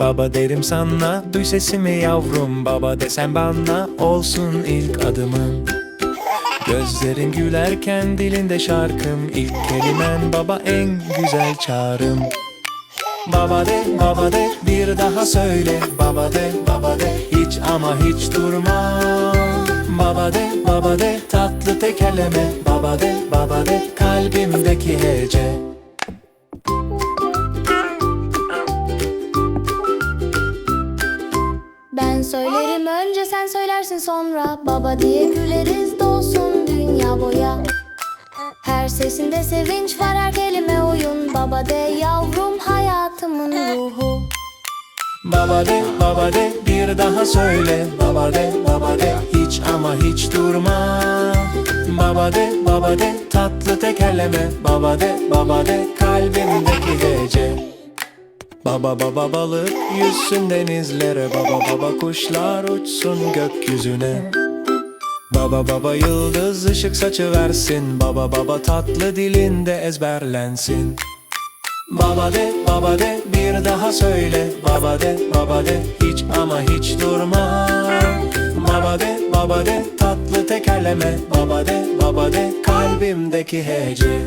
Baba derim sana duy sesimi yavrum. Baba desen bana olsun ilk adımın Gözlerin gülerken dilinde şarkım. İlk kelimen baba en güzel çağrım. Baba de baba de bir daha söyle. Baba de baba de hiç ama hiç durma. Baba de baba de tatlı tekerleme. Baba de baba de kalbimdeki hece sen söylersin sonra Baba diye güleriz dolsun dünya boya. Her sesinde sevinç var her kelime oyun. Baba de yavrum hayatımın ruhu. Baba de baba de bir daha söyle. Baba de baba de hiç ama hiç durma. Baba de baba de tatlı tekerleme. Baba de baba de kalbimdeki hece Baba baba balık yüzsün denizlere. Baba baba kuşlar uçsun gökyüzüne. Baba baba yıldız ışık saçıversin Baba baba tatlı dilinde ezberlensin. Baba de baba de bir daha söyle. Baba de baba de hiç ama hiç durma. Baba de baba de tatlı tekerleme. Baba de baba de kalbimdeki hece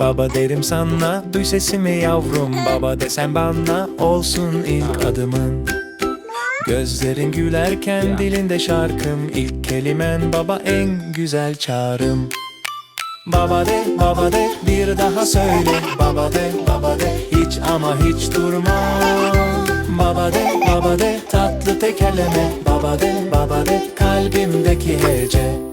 Baba derim sana duy sesimi yavrum. Baba desen bana olsun ilk adımın. Gözlerin gülerken dilinde şarkım. İlk kelimen baba en güzel çağrım. Baba de baba de bir daha söyle. Baba de baba de hiç ama hiç durma. Baba de baba de tatlı tekerleme. Baba de baba de kalbimdeki hece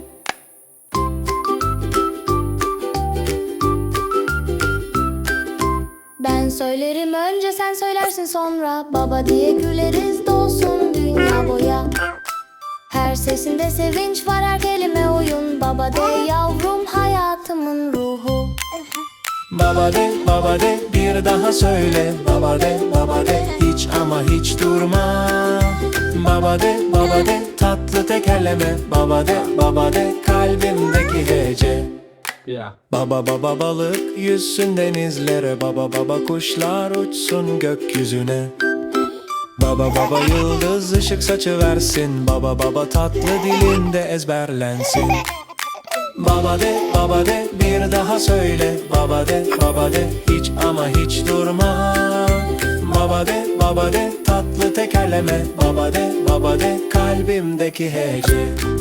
sen söylersin sonra Baba diye güleriz dolsun dünya boya. Her sesinde sevinç var her kelime oyun. Baba de yavrum hayatımın ruhu. Baba de baba de bir daha söyle. Baba de baba de hiç ama hiç durma. Baba de baba de tatlı tekerleme. Baba de baba de kalbimdeki hece Yeah. Baba baba balık yüzsün denizlere Baba baba kuşlar uçsun gökyüzüne. Baba baba yıldız ışık saçıversin Baba baba tatlı dilinde ezberlensin. Baba de baba de bir daha söyle. Baba de baba de hiç ama hiç durma. Baba de baba de tatlı tekerleme. Baba de baba de kalbimdeki hece